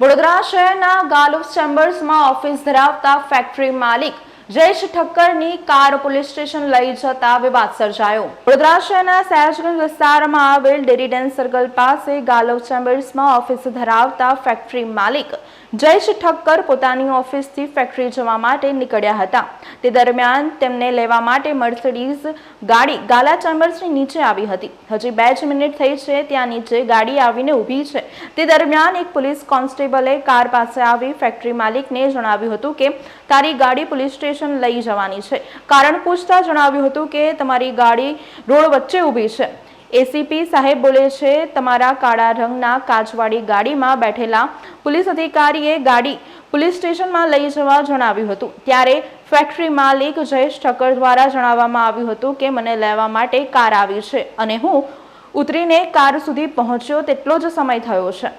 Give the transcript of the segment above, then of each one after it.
વડોદરા શહેરના ગાલુફ ચેમ્બર્સમાં ઓફિસ ધરાવતા ફેક્ટરી માલિક જયેશ ઠક્કરની કાર પોલીસ સ્ટેશન લઈ જતા વિવાદ સર્જાયો. વડોદરા શહેરના સહેજગંજ વિસ્તારમાં આવેલ ડેરીડેન સર્કલ પાસે ગાલવ ચેમ્બર્સમાં ઓફિસ ધરાવતા ફેક્ટરી માલિક જયેશ ઠક્કર પોતાની ઓફિસથી ફેક્ટરી જવા માટે નીકળ્યા હતા. તે દરમિયાન તેમને લેવા માટે મર્સિડીઝ ગાડી ગાલા ચેમ્બર્સની નીચે આવી હતી. હજી બે જ મિનિટ થઈ છે, ત્યાં નીચે ગાડી આવીને ઊભી છે. તે દરમિયાન એક પોલીસ કોન્સ્ટેબલે કાર પાસે આવી ફેક્ટરી માલિકને જણાવ્યું હતું કે, તારી ગાડી પોલીસ સ્ટેશન લઈ જવાની છે. કારણ પૂછતા જણાવ્યું હતું કે તમારી ગાડી રોડ વચ્ચે ઊભી છે. એસીપી સાહેબ બોલે છે, તમારા કાળા રંગના કાચવાળી ગાડીમાં બેઠેલા પોલીસ અધિકારીએ ગાડી પોલીસ સ્ટેશનમાં લઈ જવા જણાવ્યું હતું. ત્યારે ફેક્ટરી માલિક જયેશ ઠક્કર દ્વારા જણાવવામાં આવ્યું હતું કે મને લેવા માટે કાર આવી છે અને હું ઉતરીને કાર સુધી પહોંચ્યો તેટલો જ સમય થયો છે.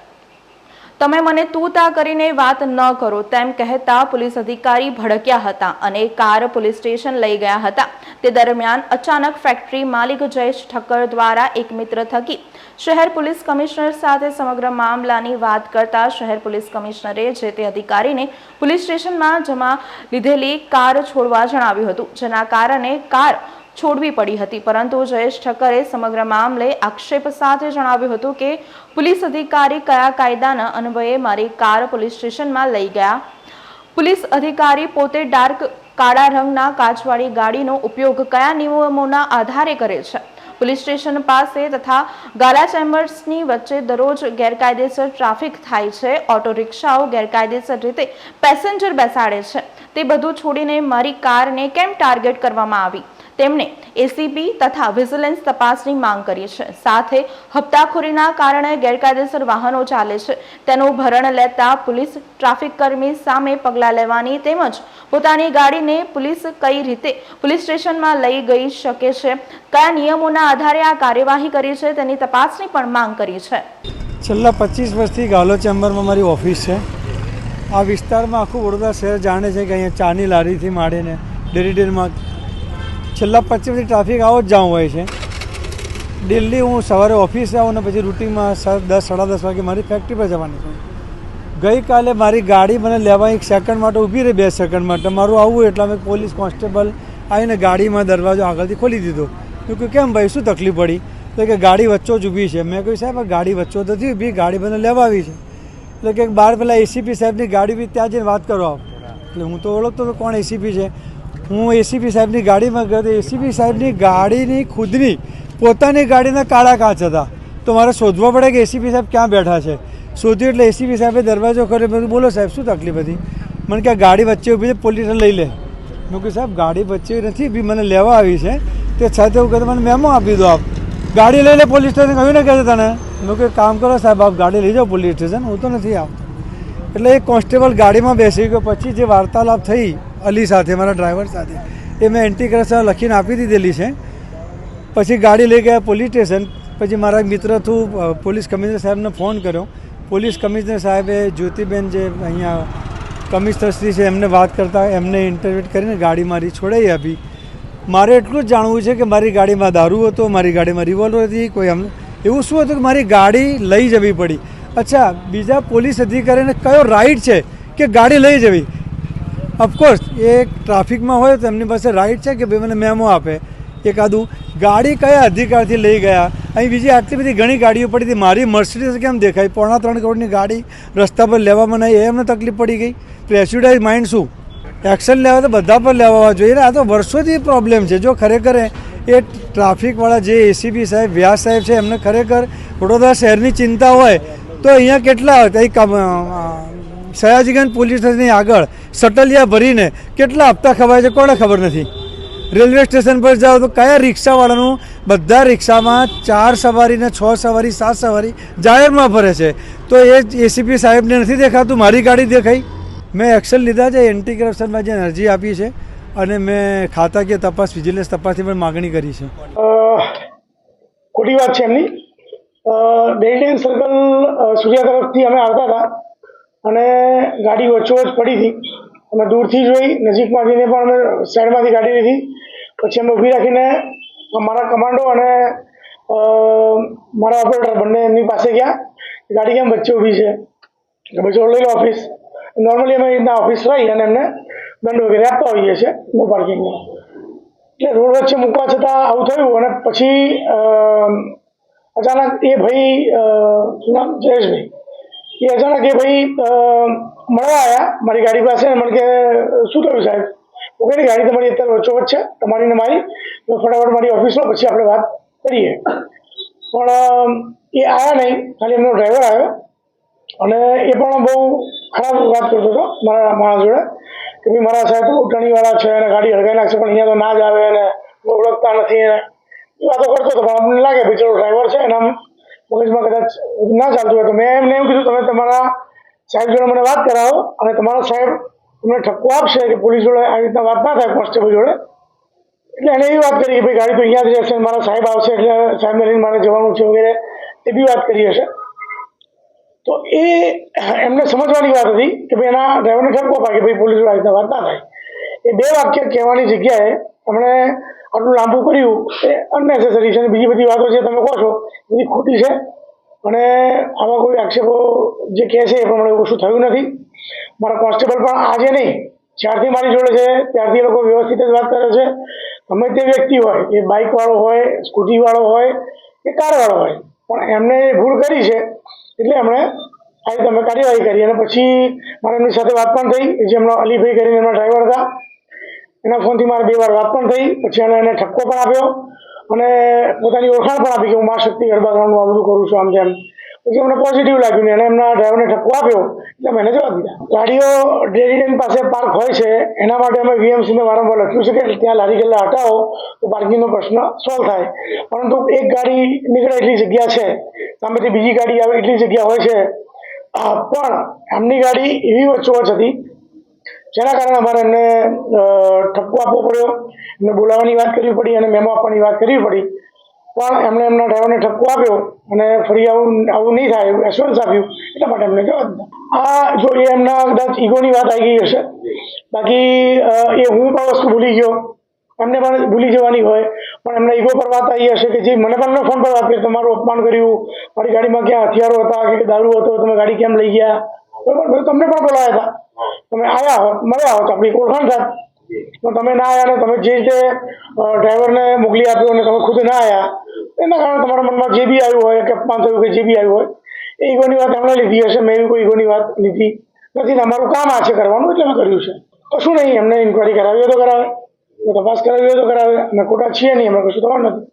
તમે મને તું તા કરીને વાત ન કરો તેમ કહેતા પોલીસ અધિકારી ભડક્યા હતા અને કાર પોલીસ સ્ટેશન લઈ ગયા હતા. તે દરમિયાન અચાનક ફેક્ટરી માલિક જયેશ ઠક્કર દ્વારા એક મિત્ર થકી શહેર પોલીસ કમિશનર સાથે સમગ્ર મામલાની વાત કરતા શહેર પોલીસ કમિશનરે જે તે અધિકારીને પોલીસ સ્ટેશનમાં જમા લીધેલી કાર છોડવા જણાવ્યું હતું, જેના કારણે કાર છોડવી પડી હતી. પરંતુ જયેશ ઠક્કરે સમગ્ર મામલે આક્ષેપ સાથે જણાવ્યું હતું કે, પોલીસ અધિકારી કયા કાયદાના અન્વયે મારી કાર પોલીસ સ્ટેશનમાં લઈ ગયા? પોલીસ અધિકારી પોતે ડાર્ક કાળા રંગના કાચવાળી ગાડીનો ઉપયોગ કયા નિયમોના આધારે કરે છે? પોલીસ સ્ટેશન પાસે તથા ગાલા ચેમ્બર્સની વચ્ચે દરરોજ ગેરકાયદેસર ટ્રાફિક થાય છે, ઓટો રિક્ષાઓ ગેરકાયદેસર રીતે પેસેન્જર બેસાડે છે. તે બધું છોડીને મારી કારને કેમ ટાર્ગેટ કરવામાં આવી? તેમણે એસીબી તથા વિજિલન્સ તપાસની માંગ કરી છે. સાથે હપ્તાખોરીના કારણે ગેરકાયદેસર વાહનો ચાલે છે. તેનું ભરણ લેતા પોલીસ ટ્રાફિક કર્મી સામે પગલાં લેવાની તેમજ પોતાની ગાડીને પોલીસ કઈ રીતે પોલીસ સ્ટેશનમાં લઈ ગઈ શકે છે, કયા નિયમોના આધારે આ કાર્યવાહી કરી છે તેની તપાસની પણ માંગ કરી છે. છેલ્લા પચીસ વર્ષથી ગાલો ચેમ્બરમાં મારી ઓફિસ છે. આ વિસ્તારમાં આખું વડોદરા શહેર જાણે છે કે અહીંયા ચાની લારીથી માંડીને ડેરી ડેરમાં છેલ્લા પચીસ વર્ષથી ટ્રાફિક આવો જ જામ હોય છે. દિલ્હી હું સવારે ઓફિસે આવું ને પછી રૂટિનમાં સ- દસ, સાડા દસ વાગે મારી ફેક્ટરી પર જવાની છું. ગઈકાલે મારી ગાડી મને લેવા એક સેકન્ડ માટે ઊભી રહી, બે સેકન્ડ માટે. મારું આવવું એટલે અમે પોલીસ કોન્સ્ટેબલ આવીને ગાડીમાં દરવાજો આગળથી ખોલી દીધો. મેં કહ્યું કેમ ભાઈ, શું તકલીફ પડી? તો કે, ગાડી વચ્ચો જ ઊભી છે. મેં કહ્યું સાહેબ ગાડી વચ્ચો નથી ઊભી, ગાડી મને લેવા આવી છે. એટલે કે બહાર પહેલાં એસીપી સાહેબની ગાડી બી ત્યાં જઈને વાત કરો આપ. એટલે હું તો ઓળખતો તો કોણ એસીપી છે? હું એસીપી સાહેબની ગાડીમાં ગયો તો એસીપી સાહેબની ગાડીની ખુદની પોતાની ગાડીના કાળા કાચ હતા. તો મારે શોધવા પડે કે એસીપી સાહેબ ક્યાં બેઠા છે. શોધ્યું એટલે એસીપી સાહેબે દરવાજો કર્યો મેં બોલો સાહેબ, શું તકલીફ હતી? મને કે ગાડી વચ્ચે ઊભી છે પોલીસ લઈ લે. મેં કહ્યું સાહેબ, ગાડી વચ્ચે નથી બી મને લેવા આવી છે. તે સાથે એવું કહેતો મને મેમો આપી દો આપ. ગાડી લઈ લે પોલીસ સ્ટેશન કહ્યું ને કહે તને? મેં કહ્યું કામ કરો સાહેબ, આપ ગાડી લઈ જાઓ પોલીસ સ્ટેશન હું તો નથી આવતો. એટલે એ કોન્સ્ટેબલ ગાડીમાં બેસી ગયો. પછી જે વાર્તાલાપ થઈ અલી સાથે, મારા ડ્રાઈવર સાથે. એ મેં એન્ટી કરપ્શન લખીને આપી દીધેલી છે. પછી ગાડી લઈ ગયા પોલીસ સ્ટેશન. પછી મારા મિત્ર થ્રુ પોલીસ કમિશનર સાહેબને ફોન કર્યો. પોલીસ કમિશનર સાહેબે જ્યોતિબેન જે અહીંયા કમિશનરશ્રી છે, એમને વાત કરતાં એમને ઇન્ટરવ્યુટ કરીને ગાડી મારી છોડાવી આપી. મારે એટલું જ જાણવું છે કે મારી ગાડીમાં દારૂ હતો, મારી ગાડીમાં રિવોલ્વર હતી, કોઈ એમ એવું શું હતું કે મારી ગાડી લઈ જવી પડી? અચ્છા, બીજા પોલીસ અધિકારીને કયો રાઈટ છે કે ગાડી લઈ જવી? ઓફકોર્સ એ ટ્રાફિકમાં હોય તો એમની પાસે રાઈટ છે કે ભાઈ મને મેમો આપે? એકાદું ગાડી કયા અધિકારથી લઈ ગયા? અહીં બીજી આટલી બધી ઘણી ગાડીઓ પડી હતી. મારી મર્સિડીઝ કેમ દેખાય? પોણા ત્રણ કરોડની ગાડી રસ્તા પર લેવામાં નહીં. એમને તકલીફ પડી ગઈ. પ્રેસ્યુડાઇઝ માઇન્ડ શું? એક્શન લેવા તો બધા પર લેવા જોઈએ આ તો વર્ષોથી પ્રોબ્લેમ છે. જો ખરેખર એ ટ્રાફિકવાળા જે એસીબી સાહેબ, વ્યાસ સાહેબ છે, એમને ખરેખર વડોદરા શહેરની ચિંતા હોય તો અહીંયા કેટલા કંઈક સયાજીગંજ પોલીસ સ્ટેશનની આગળ સટલિયા ભરીને કેટલા હપ્તા ખવાય છે કોને ખબર નથી? રેલવે સ્ટેશન પર જાઓ તો કયા રિક્ષાવાળાનું બધા રિક્ષામાં ચાર સવારી ને છ સવારી, સાત સવારી જાહેરમાં ભરે છે? તો એ એસીપી સાહેબને નથી દેખાતું? મારી ગાડી દેખાઈ મેં એક્શન લીધા છે એન્ટી કરપ્શનમાં જે અરજી આપી છે અને મેં ખાતાકીય તપાસ વિજિલન્સ તપાસની પણ માગણી કરી છે. ખોટી વાત છે એમની. ડેલ્ટેન સર્કલ સૂર્યા તરફથી અમે આવતા હતા. અને ગાડી વચ્ચોવચ પડી હતી. અમે દૂરથી જોઈ, નજીકમાં જઈને પણ અમે સાઈડમાંથી ગાડી લીધી. પછી અમે ઊભી રાખીને મારા કમાન્ડો અને મારા ઓપરેટર બંને એમની પાસે ગયા. ગાડી કેમ વચ્ચે ઊભી છે? ભાઈ લઈ લો ઓફિસ. નોર્મલી અમે રીતના ઓફિસ રહી અને એમને દંડ વગેરે આપતા હોઈએ છીએ નો પાર્કિંગમાં એટલે રોડ વચ્ચે મૂકવા છતાં આવું થયું અને પછી અચાનક એ ભાઈ શું નામ? જયેશભાઈ. એ અચાનક કે ભાઈ મળવા આવ્યા મારી ગાડી પાસે અને મને કે, શું થયું સાહેબ? હું કહી, ગાડી તમારી અત્યારે વચ્ચોવચ્ચ છે. તમારી ને મારી. ફટાફટ મારી ઓફિસમાં પછી આપણે વાત કરીએ. પણ એ આવ્યા નહીં. ખાલી એમનો ડ્રાઈવર આવ્યો. અને એ પણ બહુ ખરાબ વાત કરતો હતો, મારા માણસ જોડે. કે ભાઈ, મારા સાહેબ ઉટણીવાળા ટણીવાળા છે અને ગાડી હળગાઈ નાખશે, પણ અહીંયા તો ના જ આવે અને ઓળખતા નથી. એને વાતો કરતો હતો, પણ અમને લાગે, ભાઈ, ચલો, ડ્રાઈવર છે, એના મગજમાં કદાચ ના ચાલતું હોય તો મેં એમને એવું કીધું, તમે તમારા સાહેબ જોડે મને વાત કરાવો અને તમારા સાહેબ તમને ઠપકો આપશે કે પોલીસ જોડે આવી રીતના વાત ના થાય કોન્સ્ટેબલ જોડે. એટલે એને એવી વાત કરી કે, ભાઈ, ગાડી તો અહીંયા જ રહેશે, મારા સાહેબ આવશે એટલે સાહેબને લઈને મારે જવાનું છે વગેરે. એ બી વાત કરી હશે. તો એ એમને સમજવાની વાત હતી કે ભાઈ, એના ડ્રાઈવરને ઠપકો પાડે કે ભાઈ, પોલીસ આવી રીતના વાત ના થાય. એ બે વાક્ય કહેવાની જગ્યાએ એમણે આટલું લાંબુ કર્યું, એ અનનેસેસરી છે અને બીજી બધી વાતો જે તમે કહો છો. બધી ખોટી છે. અને આમાં કોઈ આક્ષેપો જે કહે છે એ પ્રમાણે એવું કશું થયું નથી. મારા કોન્સ્ટેબલ પણ આજે નહીં, જ્યારથી મારી જોડે છે, ત્યારથી એ લોકો વ્યવસ્થિત જ વાત કરે છે. ગમે તે વ્યક્તિ હોય, એ બાઇકવાળો હોય, સ્કૂટીવાળો હોય, કે કારવાળો હોય, પણ એમને ભૂલ કરી છે, એટલે એમણે આવી તમે કાર્યવાહી કરી. અને પછી મારે એમની સાથે વાત પણ થઈ જે એમનો અલીભાઈ કરીને એમના ડ્રાઈવર હતા, એના ફોનથી મારે બે વાર વાત પણ થઈ, પછી એને ઠપકો પણ આપ્યો. અને પોતાની ઓળખાણ પણ આપી કે હું મા શક્તિ ગરબા આ બધું કરું છું, આમ જેમ. પછી અમને પોઝિટિવ લાગ્યું ને એને એમના ડ્રાઈવરને ઠપકો આપ્યો. એટલે મેને એને જવા દીધા. ગાડીઓ રેસિડેન્ટ પાસે પાર્ક હોય છે, એના માટે અમે વીએમસીને વારંવાર લખ્યું છે કે ત્યાં લારી ગલ્લા હટાવો, તો પાર્કિંગનો પ્રશ્ન સોલ્વ થાય. પરંતુ એક ગાડી નીકળે એટલી જગ્યા છે, સામેથી બીજી ગાડી આવે એટલી જગ્યા હોય છે. પણ એમની ગાડી એવી વચ્ચોવચ હતી, જેના કારણે અમારે એમને ઠપકો આપવો પડ્યો. એમને બોલાવવાની વાત કરવી પડી અને મેમો આપવાની વાત કરવી પડી. પણ એમણે એમના ડ્રાઈવરને ઠપકો આપ્યો અને ફરી આવું આવું નહીં થાય, એવું એશ્યોરન્સ આપ્યું. એટલા માટે એમને જવા દીધા. આ જો એ એમના કદાચ ઈગોની વાત આવી ગઈ હશે. બાકી એ હું પણ વસ્તુ ભૂલી ગયો. એમને પણ ભૂલી જવાની હોય. પણ એમના ઈગો પર વાત આવી હશે કે જે મને પણ ફોન પર વાત કરી, તમારું અપમાન કર્યું, મારી ગાડીમાં ક્યાં હથિયારો હતા કે દારૂ હતો, તમે ગાડી કેમ લઈ ગયા? બરાબર તમને પણ બોલાવ્યા હતા. તમે આવ્યા હો મળ્યા હોત, આપણી ઓળખાણ થાત પણ તમે ના આવ્યા અને તમે જે રીતે ડ્રાઈવરને મોકલી આપ્યો અને તમે ખુદ ના આવ્યા એના કારણે તમારા મનમાં જે બી આવ્યું હોય, કે અપમાન થયું કે જે બી આવ્યું હોય, એ ઈગોની વાત એમણે લીધી હશે, મેં કોઈ ઈગોની વાત લીધી નથી ને અમારું કામ આ છે કરવાનું, એટલે અમે કર્યું છે. કશું નહીં, એમને ઇન્કવાયરી કરાવી હોય તો કરાવે તપાસ કરાવી હોય તો કરાવે, અમે ખોટા છીએ નહીં, અમે કશું થવાનું નથી.